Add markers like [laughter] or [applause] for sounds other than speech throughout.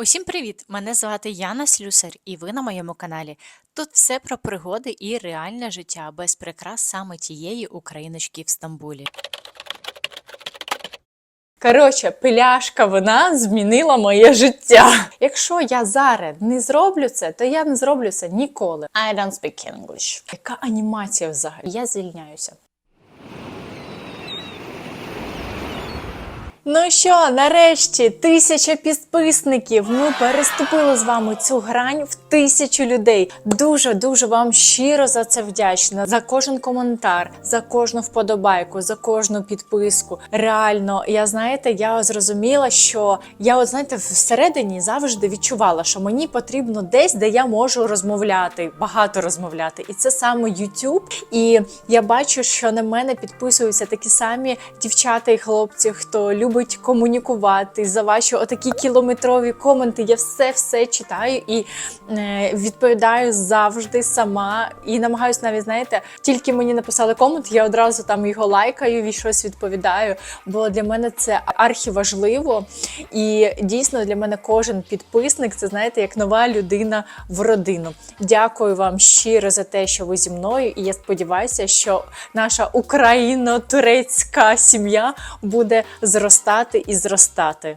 Усім привіт! Мене звати Яна Слюсар, і ви на моєму каналі. Тут все про пригоди і реальне життя без прикрас саме тієї україночки в Стамбулі. Коротше, пиляшка вона змінила моє життя. Якщо я зараз не зроблю це, то я не зроблю це ніколи. I don't speak English. Яка анімація взагалі? Я звільняюся. Ну що, нарешті тисяча підписників. Ми переступили з вами цю грань в тисячу людей. Дуже дуже вам щиро за це вдячна. За кожен коментар, за кожну вподобайку, за кожну підписку. Реально, я знаєте, я зрозуміла, що я, от знаєте, всередині завжди відчувала, що мені потрібно десь, де я можу розмовляти, багато розмовляти. І це саме YouTube. І я бачу, що на мене підписуються такі самі дівчата і хлопці, хто любить комунікувати за ваші отакі кілометрові коменти. Я все все читаю і е, відповідаю завжди сама. І намагаюся навіть, знаєте, тільки мені написали комент, я одразу там його лайкаю і щось відповідаю. Бо для мене це архіважливо. І дійсно для мене кожен підписник це знаєте, як нова людина в родину. Дякую вам щиро за те, що ви зі мною. І я сподіваюся, що наша україно-турецька сім'я буде зростати і зростати.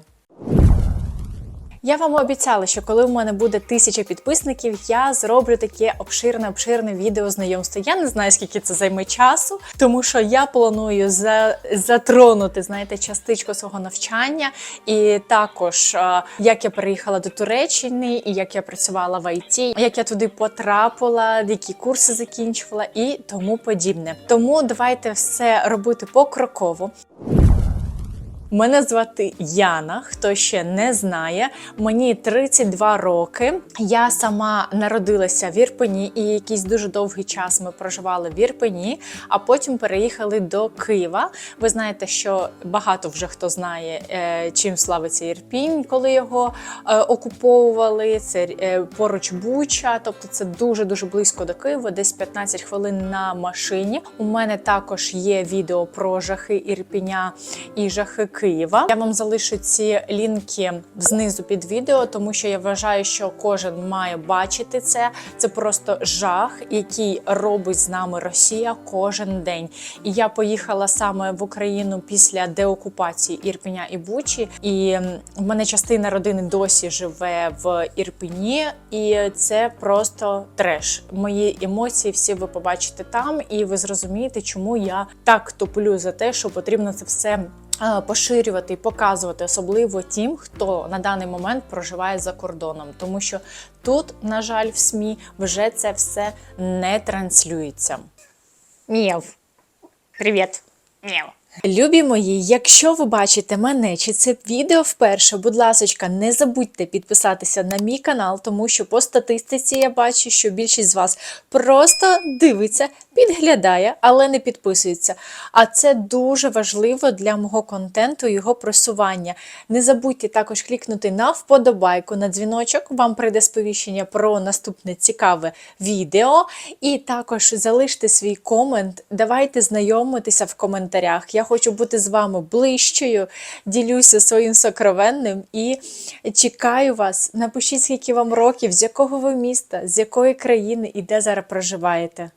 Я вам обіцяла, що коли в мене буде тисяча підписників, я зроблю таке обширне, обширне відео знайомство. Я не знаю, скільки це займе часу, тому що я планую за, затронути, знаєте, частичку свого навчання, і також як я переїхала до Туреччини, і як я працювала в ІТ, як я туди потрапила, які курси закінчувала і тому подібне. Тому давайте все робити покроково. Мене звати Яна, хто ще не знає. Мені 32 роки. Я сама народилася в Ірпені, і якийсь дуже довгий час ми проживали в Ірпені, а потім переїхали до Києва. Ви знаєте, що багато вже хто знає, е, чим славиться Ірпінь, коли його е, окуповували. Це е, поруч Буча, тобто це дуже дуже близько до Києва, десь 15 хвилин на машині. У мене також є відео про жахи Ірпіня і жахи Києва. Я вам залишу ці лінки знизу під відео, тому що я вважаю, що кожен має бачити це. Це просто жах, який робить з нами Росія кожен день. І я поїхала саме в Україну після деокупації Ірпеня і Бучі. І в мене частина родини досі живе в Ірпені, і це просто треш. Мої емоції всі ви побачите там, і ви зрозумієте, чому я так топлю за те, що потрібно це все поширювати і показувати, особливо тим, хто на даний момент проживає за кордоном, тому що тут, на жаль, в СМІ вже це все не транслюється. Мєв. Привіт. Мєв. Любі мої, якщо ви бачите мене чи це відео вперше, будь ласка, не забудьте підписатися на мій канал, тому що по статистиці я бачу, що більшість з вас просто дивиться, підглядає, але не підписується. А це дуже важливо для мого контенту і його просування. Не забудьте також клікнути на вподобайку, на дзвіночок. Вам прийде сповіщення про наступне цікаве відео. І також залиште свій комент. Давайте знайомитися в коментарях. Я хочу бути з вами ближчою, ділюся своїм сокровенним і чекаю вас. Напишіть, скільки вам років, з якого ви міста, з якої країни і де зараз проживаєте.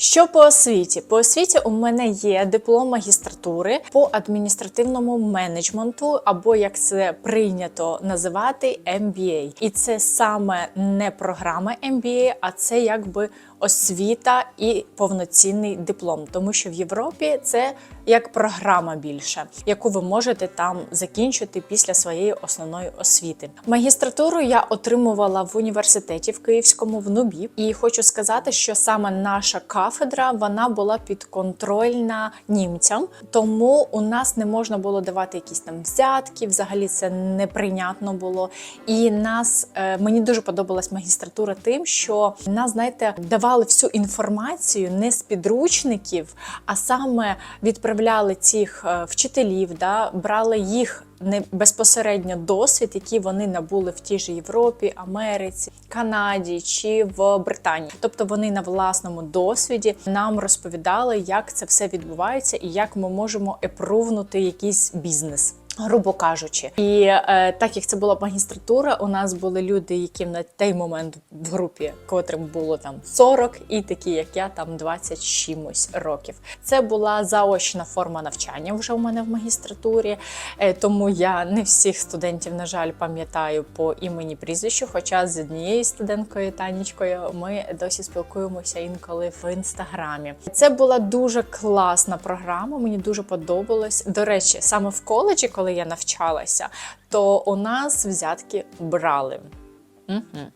Що по освіті? По освіті у мене є диплом магістратури по адміністративному менеджменту, або як це прийнято називати MBA. І це саме не програма MBA, а це якби освіта і повноцінний диплом, тому що в Європі це як програма більше, яку ви можете там закінчити після своєї основної освіти. Магістратуру я отримувала в університеті в Київському в НУБІ, і хочу сказати, що саме наша кафедра вона була підконтрольна німцям, тому у нас не можна було давати якісь там взятки. Взагалі це неприйнятно було. І нас е, мені дуже подобалась магістратура тим, що нас, знаєте, давали всю інформацію не з підручників, а саме відправляли цих е, вчителів, да, брали їх не безпосередньо досвід, який вони набули в тій же Європі, Америці, Канаді чи в Британії. Тобто вони на власному досвіді нам розповідали, як це все відбувається і як ми можемо епрувнути якийсь бізнес. Грубо кажучи, і е, так як це була магістратура, у нас були люди, яким на той момент в групі, котрим було там 40, і такі, як я, там 20 з чимось років. Це була заочна форма навчання вже у мене в магістратурі, е, тому я не всіх студентів, на жаль, пам'ятаю по імені прізвищу. Хоча з однією студенткою Танічкою ми досі спілкуємося інколи в інстаграмі. Це була дуже класна програма. Мені дуже подобалось. До речі, саме в коледжі, коли я навчалася, то у нас взятки брали. Угу.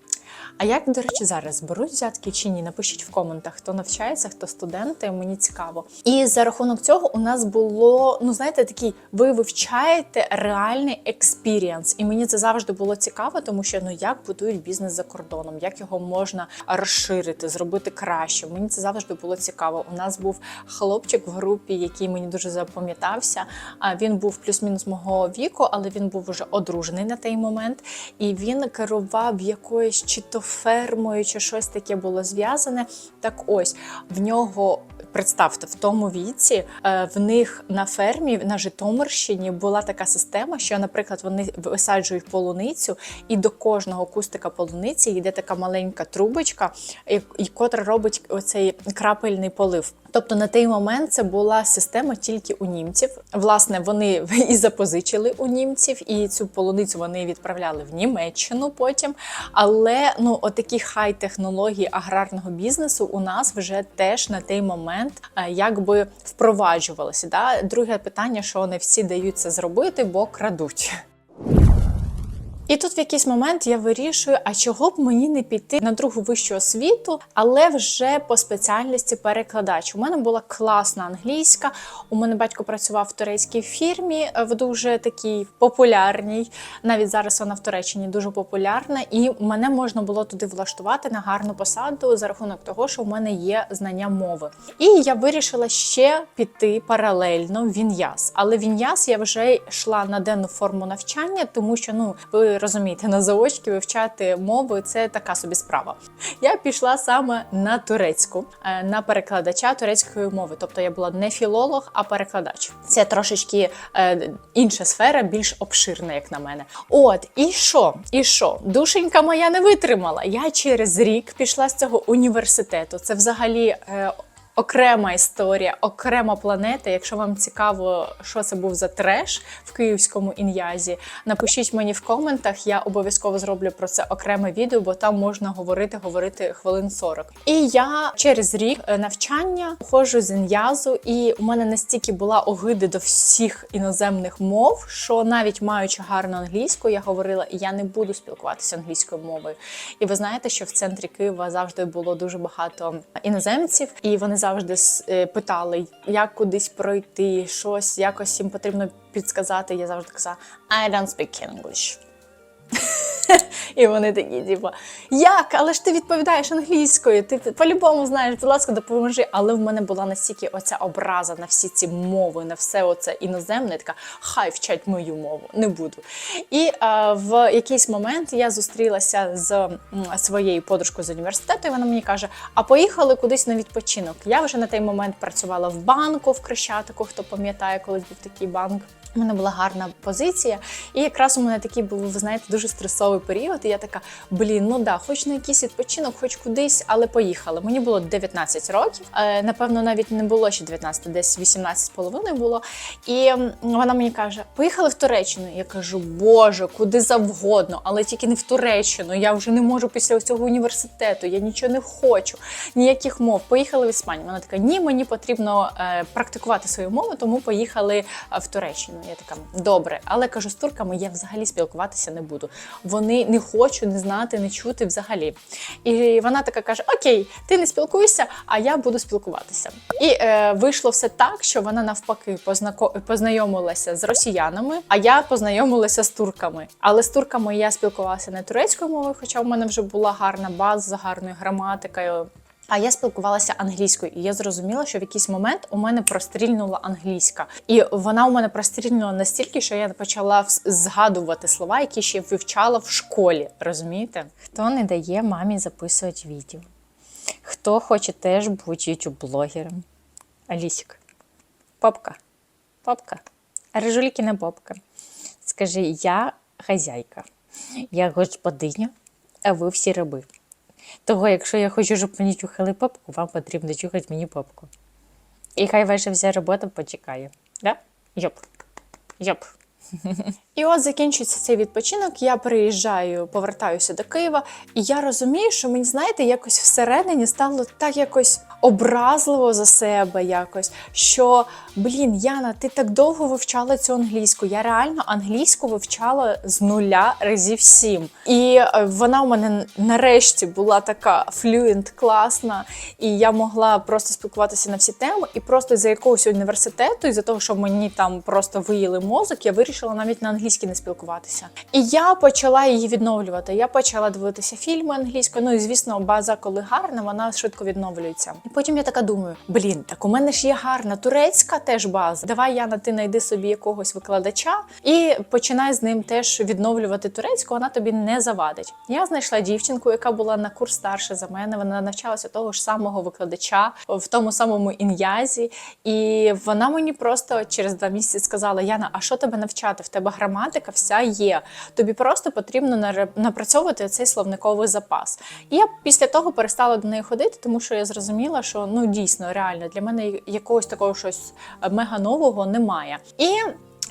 А як, до речі, зараз беруть взятки чи ні? Напишіть в коментах, хто навчається, хто студенти, мені цікаво. І за рахунок цього у нас було, ну знаєте, такий, ви вивчаєте реальний експірієнс. І мені це завжди було цікаво, тому що ну як будують бізнес за кордоном, як його можна розширити, зробити краще. Мені це завжди було цікаво. У нас був хлопчик в групі, який мені дуже запам'ятався. А він був плюс-мінус мого віку, але він був вже одружений на той момент, і він керував якоюсь чи то фермою, чи щось таке було зв'язане. Так ось в нього. Представте, в тому віці е, в них на фермі на Житомирщині була така система, що, наприклад, вони висаджують полуницю, і до кожного кустика полуниці йде така маленька трубочка, котра робить оцей крапельний полив. Тобто на той момент це була система тільки у німців. Власне, вони [laughs] і запозичили у німців, і цю полуницю вони відправляли в Німеччину потім. Але ну, отакі хай-технології аграрного бізнесу у нас вже теж на той момент е, якби впроваджувалися. Да? Друге питання, що не всі дають це зробити, бо крадуть. І тут в якийсь момент я вирішую, а чого б мені не піти на другу вищу освіту, але вже по спеціальності перекладач. У мене була класна англійська. У мене батько працював в турецькій фірмі, е, в дуже такій популярній. Навіть зараз вона в Туреччині дуже популярна, і мене можна було туди влаштувати на гарну посаду за рахунок того, що в мене є знання мови. І я вирішила ще піти паралельно в Він'яс. Але Він'яс я вже йшла на денну форму навчання, тому що ну ви розумієте, на заочки вивчати мови це така собі справа. Я пішла саме на турецьку, е, на перекладача турецької мови. Тобто я була не філолог, а перекладач. Це трошечки е, інша сфера, більш обширна, як на мене. От, і що? І що? Душенька моя не витримала. Я через рік пішла з цього університету. Це взагалі. Окрема історія, окрема планета. Якщо вам цікаво, що це був за треш в київському ін'язі, напишіть мені в коментах. Я обов'язково зроблю про це окреме відео, бо там можна говорити, говорити хвилин 40. І я через рік е, навчання ходжу з ін'язу, і у мене настільки була огиди до всіх іноземних мов, що навіть маючи гарну англійську, я говорила, я не буду спілкуватися англійською мовою. І ви знаєте, що в центрі Києва завжди було дуже багато іноземців, і вони завжди е, питали, як кудись пройти, щось якось їм потрібно підсказати. Я завжди казала I don't speak English. [laughs] І вони такі, типу, як? Але ж ти відповідаєш англійською, ти по-любому знаєш, будь ласка, допоможи. Але в мене була настільки оця образа на всі ці мови, на все оце іноземне, така хай вчать мою мову, не буду. І е, в якийсь момент я зустрілася з своєю подружкою з університету, і вона мені каже: а поїхали кудись на відпочинок. Я вже на той момент працювала в банку в Крещатику, хто пам'ятає, колись був такий банк. У мене була гарна позиція, і якраз у мене такий був, ви знаєте, дуже стресовий період. І я така, блін, ну да, хоч на якийсь відпочинок, хоч кудись, але поїхали. Мені було 19 років. Е, напевно, навіть не було ще 19, десь 18 з половиною було. І вона мені каже: поїхали в Туреччину. Я кажу, Боже, куди завгодно, але тільки не в Туреччину. Я вже не можу після цього університету, я нічого не хочу, ніяких мов. Поїхали в Іспанію. Вона така, ні, мені потрібно е, практикувати свою мову, тому поїхали е, в Туреччину. Я така, добре, але кажу, з турками я взагалі спілкуватися не буду. Вони не хочуть не знати, не чути взагалі. І вона така каже: Окей, ти не спілкуйся, а я буду спілкуватися. І е, вийшло все так, що вона навпаки познако- познайомилася з росіянами, а я познайомилася з турками. Але з турками я спілкувалася не турецькою мовою, хоча в мене вже була гарна база гарною граматикою. А я спілкувалася англійською, і я зрозуміла, що в якийсь момент у мене прострільнула англійська, і вона у мене прострільнула настільки, що я почала згадувати слова, які ще вивчала в школі. Розумієте? Хто не дає мамі записувати відео? Хто хоче теж бути ютуб-блогером? Алісік, попка, попка, Режулікіна попка. Скажи, я хазяйка, я господиня, а ви всі раби. Того, якщо я хочу, щоб мені чухали попку, вам потрібно чухати мені попку. І хай ваша вся робота почекає. Да? Йоп. Йоп. І от закінчується цей відпочинок. Я приїжджаю, повертаюся до Києва, і я розумію, що мені, знаєте, якось всередині стало так якось образливо за себе, якось. Що, блін, Яна, ти так довго вивчала цю англійську. Я реально англійську вивчала з нуля разів сім. І е, вона у мене нарешті була така флюєнт, класна, і я могла просто спілкуватися на всі теми. І просто за якогось університету, і за того, що мені там просто виїли мозок, я вирішила навіть на англійській не спілкуватися. І я почала її відновлювати. Я почала дивитися фільми англійською. Ну і звісно, база, коли гарна, вона швидко відновлюється. І потім я така думаю: блін, так у мене ж є гарна турецька теж база. Давай Яна, ти знайди собі якогось викладача і починай з ним теж відновлювати турецьку. Вона тобі не завадить. Я знайшла дівчинку, яка була на курс старше за мене. Вона навчалася того ж самого викладача в тому самому ін'язі, і вона мені просто через два місяці сказала: Яна, а що тебе навчати? В тебе граматика вся є. Тобі просто потрібно напрацьовувати цей словниковий запас. І я після того перестала до неї ходити, тому що я зрозуміла, що ну дійсно реально для мене якогось такого щось мега нового немає. І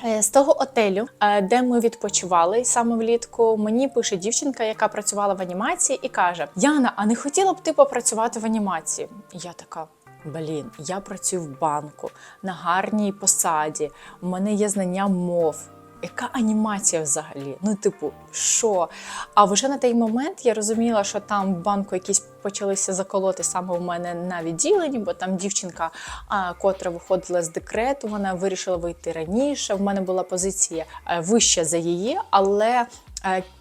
Е, З того отелю, е, де ми відпочивали саме влітку, мені пише дівчинка, яка працювала в анімації, і каже: Яна, а не хотіла б ти попрацювати в анімації? Я така. Блін, я працюю в банку на гарній посаді. У мене є знання мов. Яка анімація взагалі? Ну, типу, що? А вже на той момент я розуміла, що там в банку якісь почалися заколоти саме у мене на відділенні, бо там дівчинка, а, котра виходила з декрету, вона вирішила вийти раніше. В мене була позиція е, вища за її, але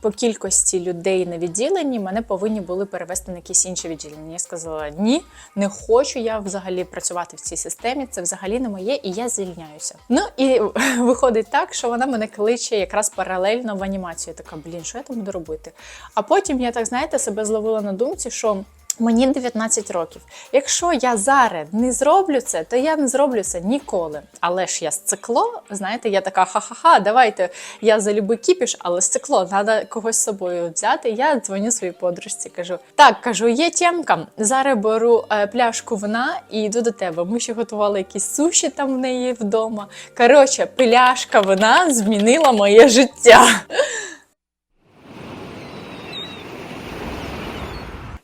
по кількості людей на відділенні мене повинні були перевести на якісь інші відділення. Я сказала: ні, не хочу я взагалі працювати в цій системі. Це взагалі не моє, і я звільняюся. Ну і [laughs] виходить так, що вона мене кличе якраз паралельно в анімацію. Я така, блін, що я там буду робити? А потім я так знаєте себе зловила на думці, що. Мені 19 років. Якщо я зараз не зроблю це, то я не зроблю це ніколи. Але ж я з цикло, знаєте, я така ха-ха-ха, давайте я за любий кіпіш, але з цикло, треба когось з собою взяти. Я дзвоню своїй подружці, кажу: так, кажу, є тємка. Зараз беру е, пляшку вина і йду до тебе. Ми ще готували якісь суші там в неї вдома. Коротше, пляшка вина змінила моє життя.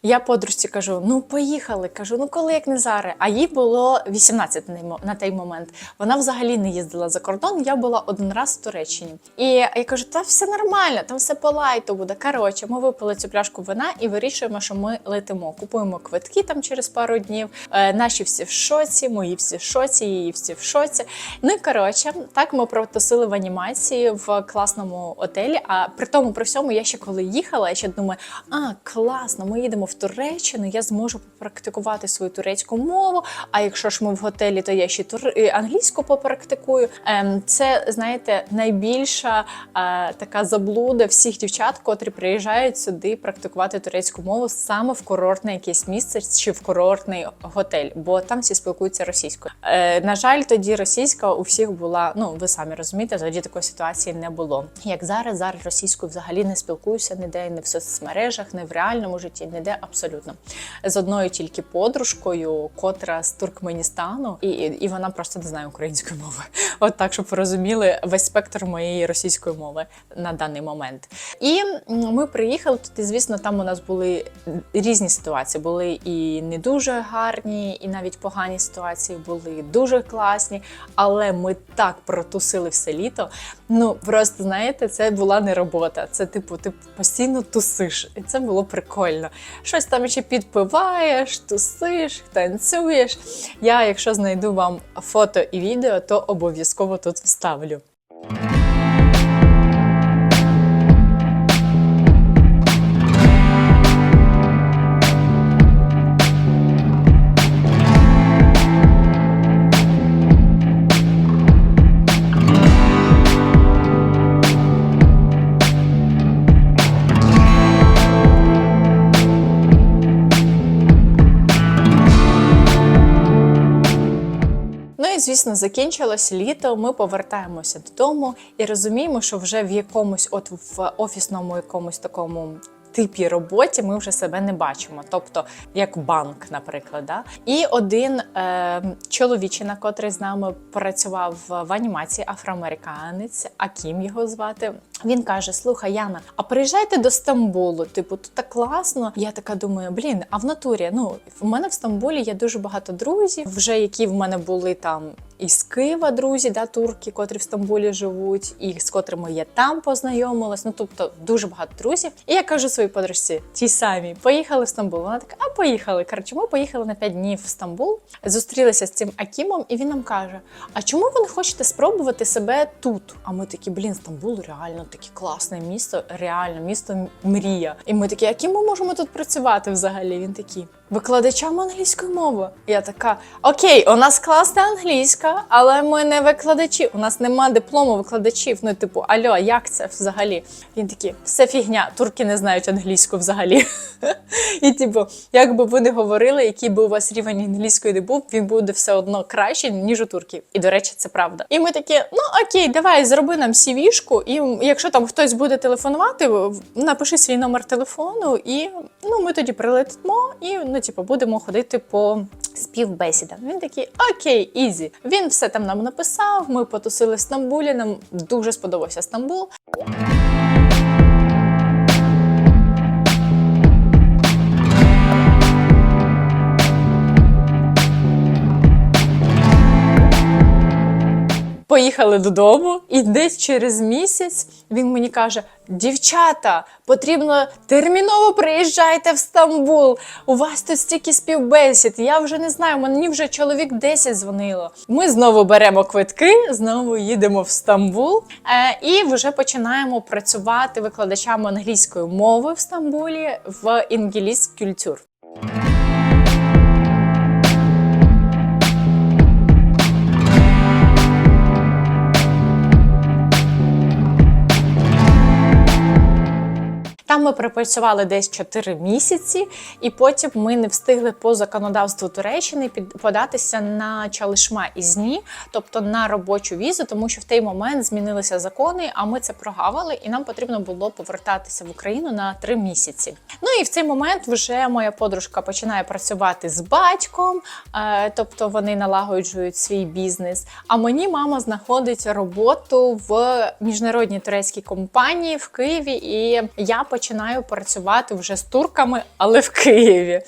Я подружці кажу: ну поїхали. Кажу, ну коли як не зараз. А їй було 18 на той момент. Вона взагалі не їздила за кордон. Я була один раз в Туреччині. І я кажу, та все нормально, там все по лайту буде. Коротше, ми випили цю пляшку вина і вирішуємо, що ми летимо. Купуємо квитки там через пару днів. Е, наші всі в шоці, мої всі в шоці, її всі в шоці. Ну і коротше, так ми протусили в анімації в класному отелі. А при тому, при всьому, я ще коли їхала, я ще думаю, а класно, ми їдемо в Туреччину, я зможу попрактикувати свою турецьку мову. А якщо ж ми в готелі, то я ще тур... англійську попрактикую. Ем, це знаєте, найбільша е, така заблуда всіх дівчат, котрі приїжджають сюди практикувати турецьку мову саме в курортне якесь місце чи в курортний готель, бо там всі спілкуються російською. Е, на жаль, тоді російська у всіх була. Ну ви самі розумієте, тоді такої ситуації не було. Як зараз, зараз російською взагалі не спілкуюся ніде, не в соцмережах, не в реальному житті, ніде абсолютно. З одною тільки подружкою, котра з Туркменістану, і, і вона просто не знає української мови. [laughs] От так, щоб ви розуміли весь спектр моєї російської мови на даний момент. І ми приїхали тут, і звісно, там у нас були різні ситуації. Були і не дуже гарні, і навіть погані ситуації були дуже класні. Але ми так протусили все літо. Ну просто знаєте, це була не робота. Це типу, ти постійно тусиш, і це було прикольно. Щось там ще підпиваєш, тусиш, танцюєш. Я, якщо знайду вам фото і відео, то обов'язково тут вставлю. Звісно, закінчилось літо. Ми повертаємося додому і розуміємо, що вже в якомусь, от в офісному якомусь такому. Типі роботі ми вже себе не бачимо, тобто як банк, наприклад. Да? І один е, чоловічина, котрий з нами працював в анімації, афроамериканець, Акім його звати. Він каже: Слухай, Яна, а приїжджайте до Стамбулу. Типу, тут так класно. Я така думаю, блін, а в натурі, ну в мене в Стамбулі є дуже багато друзів, вже які в мене були там із Києва друзі, да, турки, котрі в Стамбулі живуть, і з котрими я там познайомилась. Ну тобто дуже багато друзів. І я кажу своїй подружці, ті самі, поїхали в Стамбул. Вона така, а поїхали. Коротше, ми поїхали на 5 днів в Стамбул, зустрілися з цим Акімом, і він нам каже: А чому ви не хочете спробувати себе тут? А ми такі, блін, Стамбул реально таке класне місто, реально місто мрія. І ми такі, яким ми можемо тут працювати взагалі? Він такий. Викладачам англійської мови. Я така: Окей, у нас класна англійська, але ми не викладачі. У нас нема диплому викладачів. Ну, типу, альо, як це взагалі? Він такий, все фігня, турки не знають англійську взагалі. [laughs] І типу, як би ви не говорили, який би у вас рівень англійської не був, він буде все одно краще, ніж у турків. І до речі, це правда. І ми такі, ну окей, давай, зроби нам CV-шку, і якщо там хтось буде телефонувати, напиши свій номер телефону, і ну ми тоді прилетимо і ну, типу, будемо ходити по співбесідам. Він такий, окей, ізі. Він все там нам написав. Ми потусили в Стамбулі. Нам дуже сподобався Стамбул. Поїхали додому, і десь через місяць він мені каже: Дівчата, потрібно терміново приїжджайте в Стамбул. У вас тут стільки співбесід. Я вже не знаю, мені вже чоловік 10 дзвонило. Ми знову беремо квитки, знову їдемо в Стамбул е, і вже починаємо працювати викладачами англійської мови в Стамбулі в Інгіліс Культур. Там ми пропрацювали десь 4 місяці, і потім ми не встигли по законодавству Туреччини податися на чалишма ізні, тобто на робочу візу, тому що в той момент змінилися закони, а ми це прогавили, і нам потрібно було повертатися в Україну на 3 місяці. Ну і в цей момент вже моя подружка починає працювати з батьком, е, тобто вони налагоджують свій бізнес. А мені мама знаходить роботу в міжнародній турецькій компанії в Києві, і я починаю працювати вже з турками, але в Києві.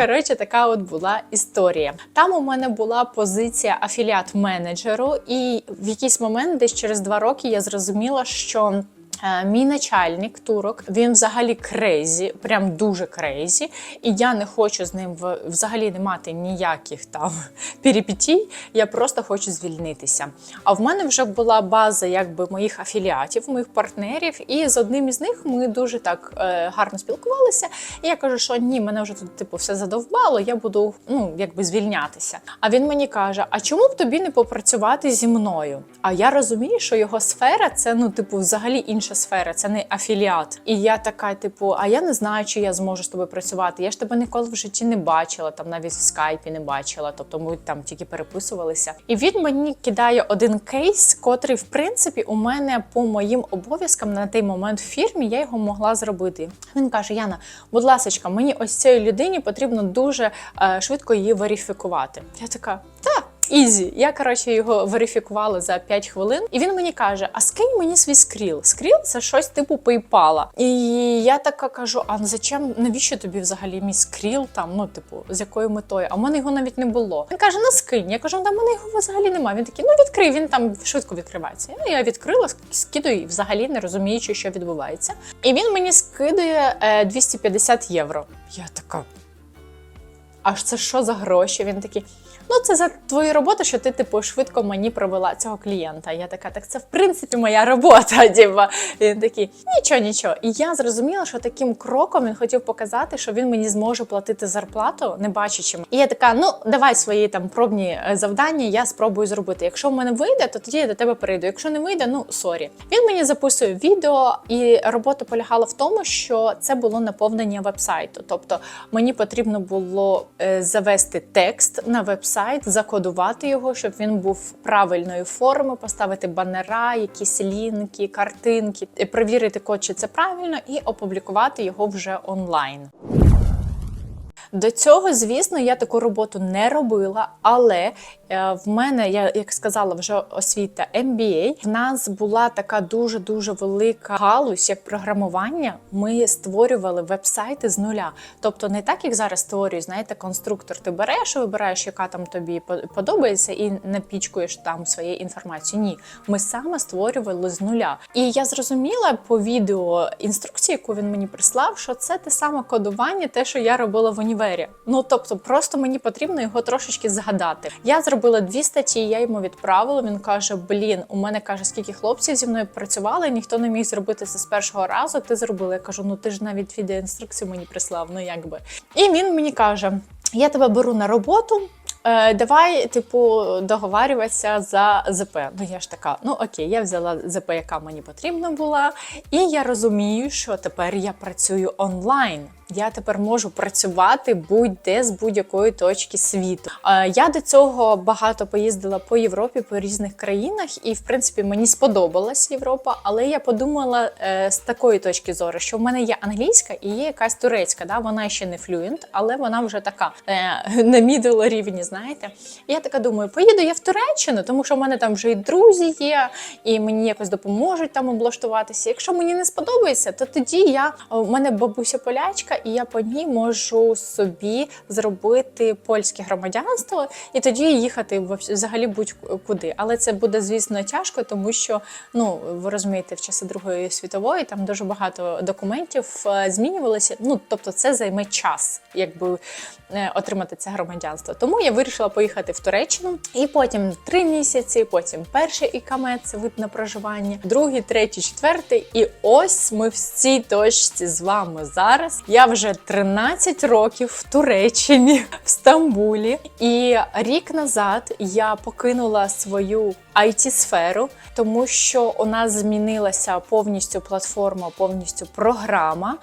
Коротше, така от була історія. Там у мене була позиція афіліат менеджеру, і в якийсь момент, десь через два роки, я зрозуміла, що. Е, Мій начальник турок, він взагалі крейзі, прям дуже крейзі, і я не хочу з ним взагалі не мати ніяких там [laughs] перипетій, Я просто хочу звільнитися. А в мене вже була база якби моїх афіліатів, моїх партнерів, і з одним із них ми дуже так е, гарно спілкувалися. І я кажу, що ні, мене вже тут типу все задовбало, я буду ну якби звільнятися. А він мені каже: А чому б тобі не попрацювати зі мною? А я розумію, що його сфера це ну, типу, взагалі інша сфера, це не афіліат. І я така, типу, а я не знаю, чи я зможу з тобою працювати. Я ж тебе ніколи в житті не бачила, там навіть в скайпі не бачила. Тобто ми там тільки переписувалися. І він мені кидає один кейс, котрий, в принципі, у мене по моїм обов'язкам на той момент в фірмі я його могла зробити. Він каже: Яна, будь ласка, мені ось цій людині потрібно дуже е, швидко її верифікувати. Я така, та. Ізі, я коротше його верифікувала за 5 хвилин, і він мені каже: А скинь мені свій скріл. Скріл це щось типу PayPal. І я така кажу: а зачем, навіщо тобі взагалі мій скріл? Там, ну, типу, з якою метою? А в мене його навіть не було. Він каже: ну скинь. Я кажу, та в мене його взагалі немає. Він такий, ну відкрий, він там швидко відкривається. Ну, я відкрила, скидаю, взагалі не розуміючи, що відбувається. І він мені скидує е, 250 євро. Я така. аж це що за гроші? Він такий. Ну, це за твою роботу, що ти типу швидко мені провела цього клієнта. Я така, так це в принципі моя робота. [laughs] Діва. Він такий, нічого, нічого. І я зрозуміла, що таким кроком він хотів показати, що він мені зможе платити зарплату, не бачачи. І я така, ну давай свої там пробні е, завдання, я спробую зробити. Якщо в мене вийде, то тоді я до тебе перейду. Якщо не вийде, ну сорі. Він мені записує відео, і робота полягала в тому, що це було наповнення вебсайту. Тобто мені потрібно було е, завести текст на вебсайт, закодувати його, щоб він був правильної форми, поставити банера, якісь лінки, картинки, е, перевірити код, чи це правильно, і опублікувати його вже онлайн. До цього, звісно, я таку роботу не робила, але е, в мене, я як сказала, вже освіта MBA, В нас була така дуже дуже велика галузь, як програмування. Ми створювали веб-сайти з нуля. Тобто, не так, як зараз створюють, знаєте, конструктор ти береш, вибираєш, яка там тобі по- подобається, і напічкуєш там своєю інформацією. Ні, ми саме створювали з нуля. І я зрозуміла по відео інструкції, яку він мені прислав, що це те саме кодування, те, що я робила в універі. Ну тобто, просто мені потрібно його трошечки згадати. Я зробила дві статті, я йому відправила. Він каже: Блін, у мене каже, скільки хлопців зі мною працювали, ніхто не міг зробити це з першого разу. Ти зробила. Я кажу, ну ти ж навіть відеоінструкцію мені прислав. Ну якби. І він мені каже: Я тебе беру на роботу. Е, давай, типу, договарюватися за ЗП. Ну я ж така, ну окей, я взяла ЗП, яка мені потрібна була, і я розумію, що тепер я працюю онлайн. Я тепер можу працювати будь-де з будь-якої точки світу. Е, Я до цього багато поїздила по Європі, по різних країнах, і в принципі мені сподобалась Європа. Але я подумала е, з такої точки зору, що в мене є англійська і є якась турецька. Да? Вона ще не флюєнт, але вона вже така е, на мідл рівні. Знаєте, я така думаю, поїду я в Туреччину, тому що в мене там вже і друзі є, і мені якось допоможуть там облаштуватися. Якщо мені не сподобається, то тоді я у мене бабуся полячка, і я по ній можу собі зробити польське громадянство і тоді їхати взагалі будь-куди. Але це буде, звісно, тяжко, тому що ну ви розумієте, в часи Другої світової там дуже багато документів е, змінювалося. Ну тобто, це займе час, якби е, отримати це громадянство. Тому я вирішила поїхати в Туреччину, і потім три місяці, потім перший ікамет, це вид на проживання, другий, третій, четвертий. І ось ми в цій точці з вами зараз. Я вже 13 років в Туреччині, в Стамбулі. І рік назад я покинула свою it сферу тому що у нас змінилася повністю платформа, повністю програма.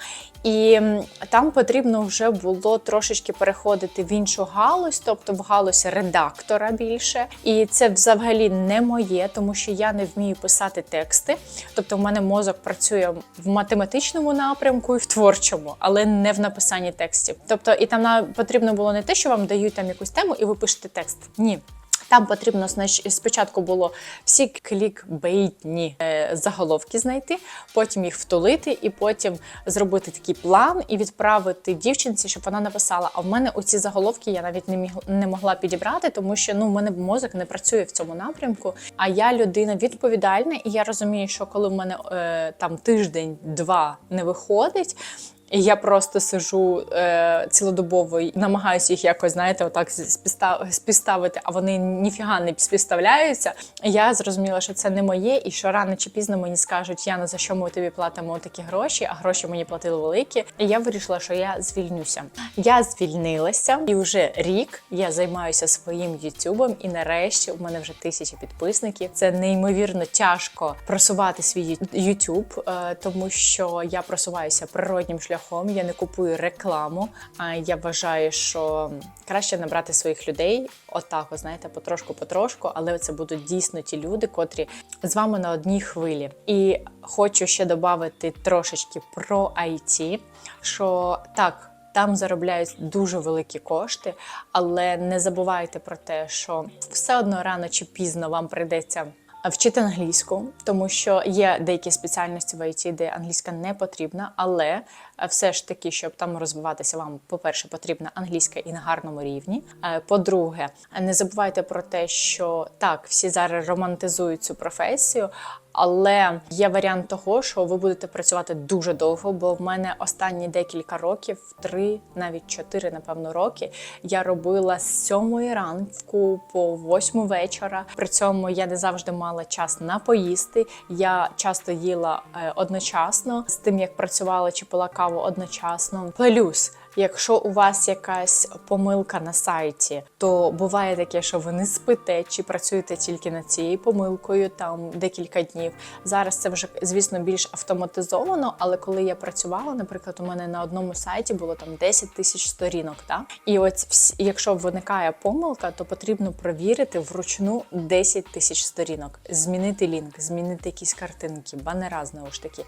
І там потрібно вже було трошечки переходити в іншу галузь, тобто в галузь редактора більше. І це взагалі не моє, тому що я не вмію писати тексти. Тобто, в мене мозок працює в математичному напрямку і в творчому, але не в написанні текстів. Тобто, і там потрібно було не те, що вам дають там якусь тему, і ви пишете текст. Ні. Там потрібно спочатку було всі клікбейтні е, заголовки знайти, потім їх втулити, і потім зробити такий план і відправити дівчинці, щоб вона написала. А в мене оці заголовки я навіть не міг не могла підібрати, тому що ну в мене мозок не працює в цьому напрямку. А я людина відповідальна, і я розумію, що коли в мене е, там тиждень-два не виходить. І я просто сижу е, цілодобово і намагаюся їх якось, знаєте, отак співстав- співставити, а вони ніфіга не співставляються. І Я зрозуміла, що це не моє, і що рано чи пізно мені скажуть, Яна, за що ми тобі платимо такі гроші, а гроші мені платили великі. І я вирішила, що я звільнюся. Я звільнилася, і вже рік я займаюся своїм ютубом, і нарешті у мене вже тисячі підписників. Це неймовірно тяжко просувати свій ютуб, е, тому що я просуваюся природнім шляхом. Я не купую рекламу. А я вважаю, що краще набрати своїх людей, отак, от, знаєте, потрошку-потрошку, але це будуть дійсно ті люди, котрі з вами на одній хвилі. І хочу ще додати трошечки про IT, що так. Там заробляють дуже великі кошти, але не забувайте про те, що все одно рано чи пізно вам прийдеться вчити англійську, тому що є деякі спеціальності в IT, де англійська не потрібна, але е, все ж таки, щоб там розвиватися, вам, по-перше, потрібна англійська і на гарному рівні. Е, По-друге, не забувайте про те, що так, всі зараз романтизують цю професію. Але є варіант того, що ви будете працювати дуже довго, бо в мене останні декілька років, три, навіть чотири, напевно, роки, я робила з сьомої ранку по восьму вечора. При цьому я не завжди мала час на поїсти. Я часто їла е, одночасно з тим, як працювала чи пила каву одночасно. Плюс. Якщо у вас якась помилка на сайті, то буває таке, що ви не спите чи працюєте тільки над цією помилкою там декілька днів. Зараз це вже звісно більш автоматизовано, але коли я працювала, наприклад, у мене на одному сайті було там 10 тисяч сторінок. Та? І от якщо виникає помилка, то потрібно провірити вручну 10 тисяч сторінок, змінити лінк, змінити якісь картинки, банера знову ж таки.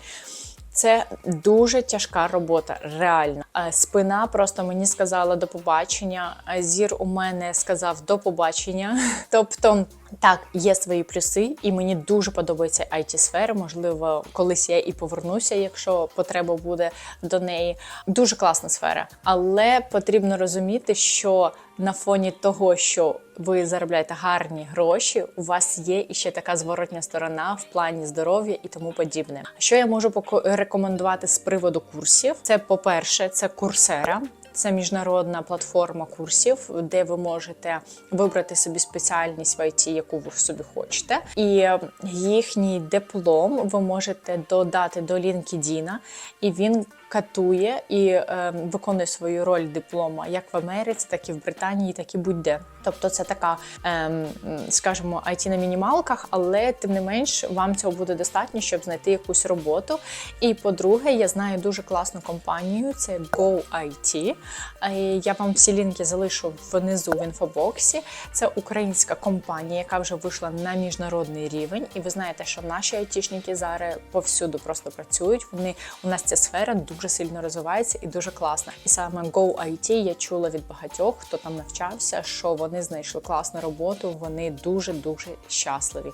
Це дуже тяжка робота, реально. Е, Спина просто мені сказала до побачення. е, Зір у мене сказав до побачення. [laughs] Тобто, так, є свої плюси, і мені дуже подобається it сфера Можливо, колись я і повернуся, якщо потреба буде до неї. Дуже класна сфера, але потрібно розуміти, що на фоні того, що ви заробляєте гарні гроші, у вас є і ще така зворотня сторона в плані здоров'я і тому подібне. Що я можу рекомендувати з приводу курсів? Це, по-перше, це курсера. Це міжнародна платформа курсів, де ви можете вибрати собі спеціальність в IT, яку ви собі хочете, і їхній диплом ви можете додати до LinkedIn, і він катує і е, виконує свою роль диплома як в Америці, так і в Британії, так і будь-де. Тобто це така, ем, скажімо, IT на мінімалках, але тим не менш вам цього буде достатньо, щоб знайти якусь роботу. І по-друге, я знаю дуже класну компанію. Це GoIT. Е, Я вам всі лінки залишу внизу в інфобоксі. Це українська компанія, яка вже вийшла на міжнародний рівень. І ви знаєте, що наші айтішники зараз повсюду просто працюють. Вони у нас ця сфера дуже сильно розвивається і дуже класна. І саме GoIT я чула від багатьох, хто там навчався, що вони знайшли класну роботу. Вони дуже дуже щасливі.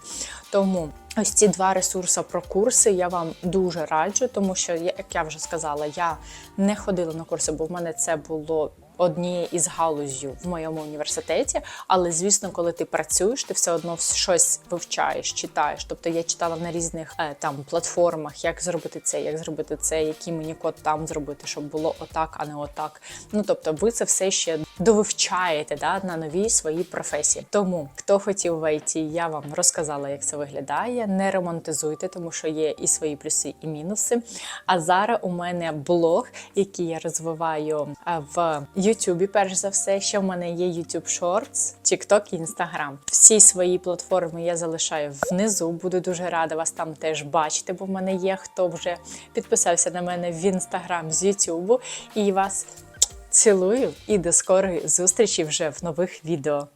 Тому. Ось ці два ресурси про курси я вам дуже раджу, тому що, як я вже сказала, я не ходила на курси, бо в мене це було однією із галузю в моєму університеті. Але звісно, коли ти працюєш, ти все одно щось вивчаєш, читаєш. Тобто я читала на різних е, там платформах, як зробити це, як зробити це, який мені код там зробити, щоб було отак, а не отак. Ну тобто, ви це все ще довивчаєте да, на новій своїй професії. Тому хто хотів в IT, я вам розказала, як це виглядає. Не ремонтизуйте, тому що є і свої плюси, і мінуси. А зараз у мене блог, який я розвиваю в YouTube, перш за все. Ще в мене є YouTube Shorts, TikTok і Instagram. Всі свої платформи я залишаю внизу. Буду дуже рада вас там теж бачити, бо в мене є хто вже підписався на мене в Instagram з YouTube. І вас цілую і до скорої зустрічі вже в нових відео.